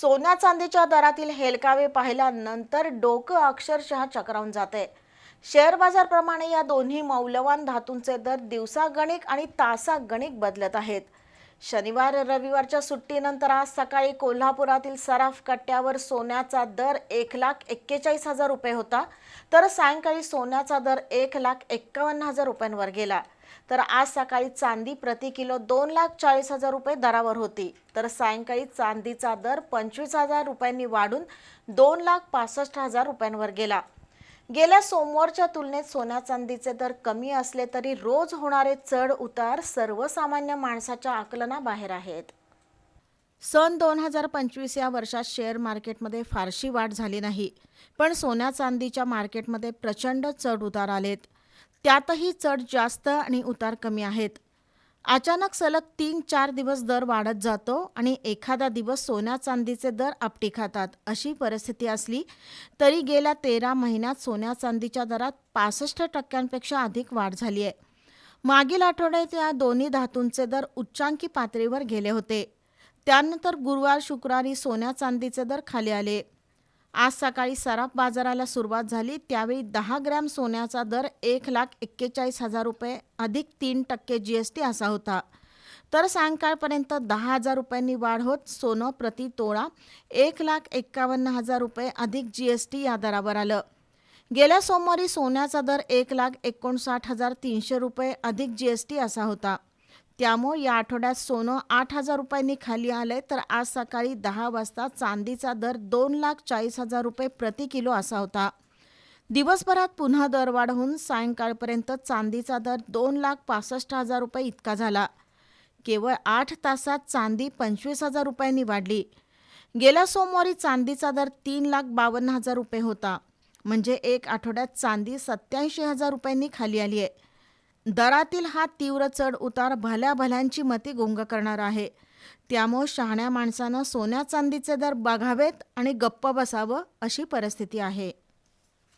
सोन्या चांदीच्या दरातील हेलकावे पाहिल्यानंतर डोकं अक्षरशः चक्रावून जाते. शेअर बाजारप्रमाणे या दोन्ही मौल्यवान धातूंचे दर दिवसागणिक आणि तासागणिक बदलत आहेत. शनिवार रविवारच्या सुट्टीनंतर आज सकाळी कोल्हापुरातील सराफ कट्ट्यावर सोन्याचा दर एक लाख एक्केचाळीस हजार रुपये होता तर सायंकाळी सोन्याचा दर एक लाख एक्कावन्न हजार रुपयांवर गेला. तर आज सकाळी चांदी प्रति किलो दोन लाख चाळीस हजार रुपये दरावर होती. तर सायंकाळी चांदीचा दर पंचवीस हजार रुपयांनी वाढून दोन लाख पासष्ट हजार रुपयांवर गेला. गेल्या सोमवारच्या तुलनेत सोन्या चांदीचे दर कमी असले तरी रोज होणारे चढ उतार सर्वसामान्य माणसाच्या आकलनाबाहेर आहेत. सन दोन हजार पंचवीस या वर्षात शेअर मार्केटमध्ये फारशी वाढ झाली नाही पण सोन्या चांदीच्या मार्केटमध्ये प्रचंड चढ उतार आलेत. त्यातही चढ जास्त आणि उतार कमी आहेत. अचानक सलग तीन चार दिवस दर वाढत जातो आणि एखादा दिवस सोन्या चांदीचे दर आपटी खातात अशी परिस्थिती असली तरी गेल्या तेरा महिन्यात सोन्या चांदीच्या दरात पासष्ट टक्क्यांपेक्षा अधिक वाढ झाली आहे. मागील आठवड्यात या दोन्ही धातूंचे दर उच्चांकी पातळीवर गेले होते. त्यानंतर गुरुवार शुक्रवारी सोन्या चांदीचे दर खाली आले. आज सकाळी सराफ बाजाराला सुरुवात झाली. त्यावेळी दहा ग्रॅम सोन्याचा दर एक लाख एक्केचाळीस हजार रुपये अधिक तीन टक्के जी एस टी असा होता. तर सायंकाळपर्यंत दहा हजार रुपयांनी वाढ होत. सोनं प्रति तोळा एक लाख एक्कावन्न हजार रुपये अधिक जी एस टी या दरावर आलं. गेल्या सोमवारी सोन्याचा दर एक लाख एकोणसाठ हजार तीनशे रुपये अधिक जी एस टी असा होता. त्यामुळे या आठवड्यात सोनं आठ हजार रुपयांनी खाली आलंय. तर आज सकाळी दहा वाजता चांदीचा दर दोन लाख चाळीस हजार रुपये प्रति किलो असा होता. दिवसभरात पुन्हा दर वाढवून सायंकाळपर्यंत चांदीचा दर दोन लाख पासष्ट हजार रुपये इतका झाला. केवळ आठ तासात चांदी पंचवीस हजार रुपयांनी वाढली. गेल्या सोमवारी चांदीचा दर तीन लाख बावन्न हजार रुपये होता. म्हणजे एक आठवड्यात चांदी सत्याऐंशी हजार रुपयांनी खाली आली आहे दरातील हा तीव्र चढ उतार भल्या भल्यांची मती गुंग करणार आहे. त्यामुळे शहाण्या माणसानं सोन्या चांदीचे दर बघावेत आणि गप्प बसावं अशी परिस्थिती आहे.